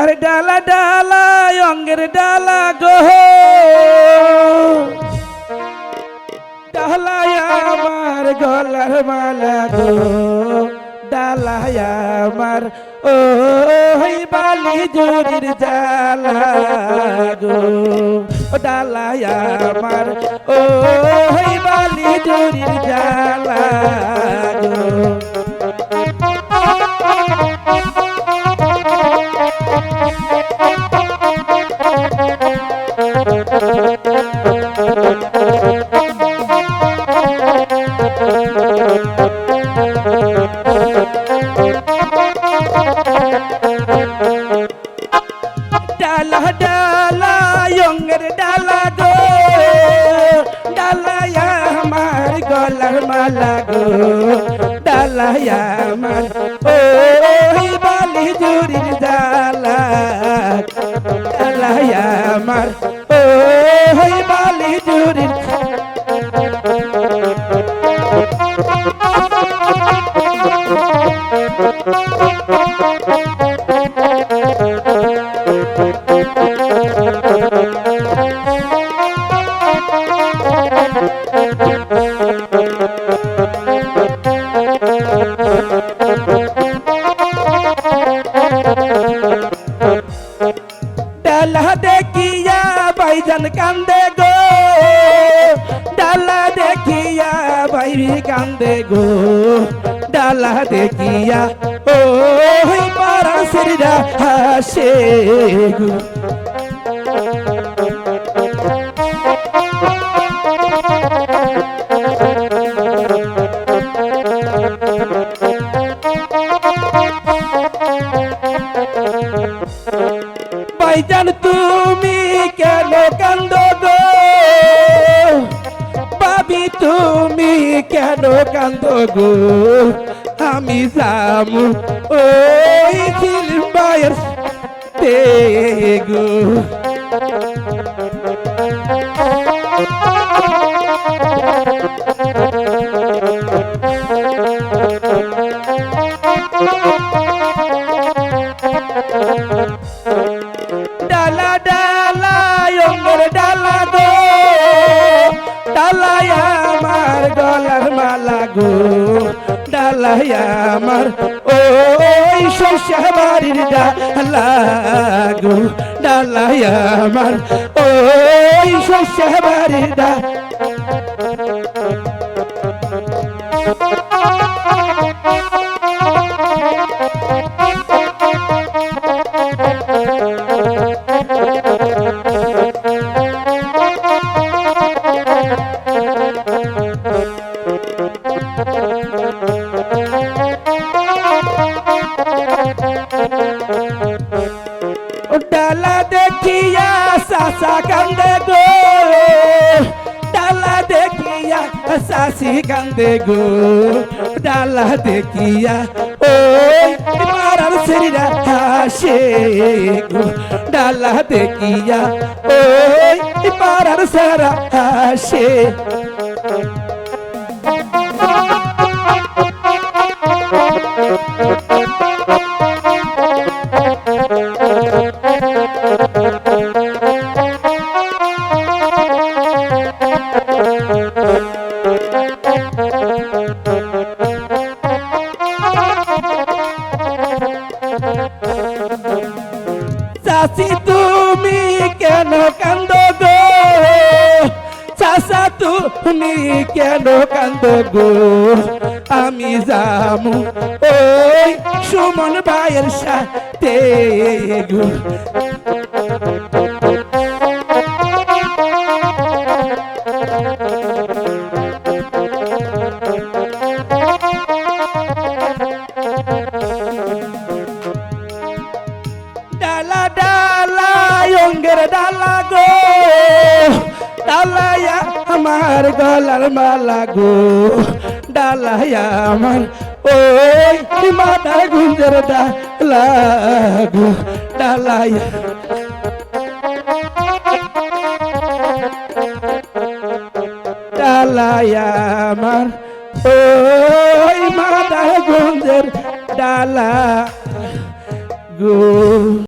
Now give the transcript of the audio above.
আরে ডালা ডালা অঙ্গের ডালা গো। আমার গলার মালা গো ডালাই আমার, ও হই বালি জুরির জালা গো। ও ডালাই আমার, ও হই বালি জুরির জালা গো। ডালা ডালা ইয়ঙ্গের ডালা গো। আমার গলার মালা গো। ডালা আমার, ও বালি জুরির ডালা। ডালা আমার, ও ডালা দেখিয়া বাইজান কান্দে গো। ডালা দেখিয়া বাইরি কান্দে গো। ডালা দেখিয়া ও পারা সিরা হাসে গো। ভাইজান তুমি কেন কান্দ গো? পাবি তুমি কেন কান্দ গো? আমি যামু ওই সিলবায়ের গো ডালা ডালাই আমার। ওই শস্যা বাড়ির ডালা গো ডালাই আমার। ওই শস্যা বাড়ির ডালা ডালা দেখিয়া সাসা কান্দে গো। ডালা দেখিয়া সাসি কান্দে গো। ডালা দেখিয়া ওই মারার শরীরা হাসে গো। ডালা দেখিয়া ওই মারার সারা হাসে চাচি, তুমি কেন কান্দ গো? চাচা, তুমি কেন কান্দ গো? আমি যামু ওই সুমন ভাইয়ের সাথে গো। ডালা ডালায়া আমার গলার মালা গো। ডালায়া আমার, ওই মাথা গুঞ্জের ডালা গো। ডালায়া। ডালায়া আমার, ওই মাথা গুঞ্জের ডালা গো।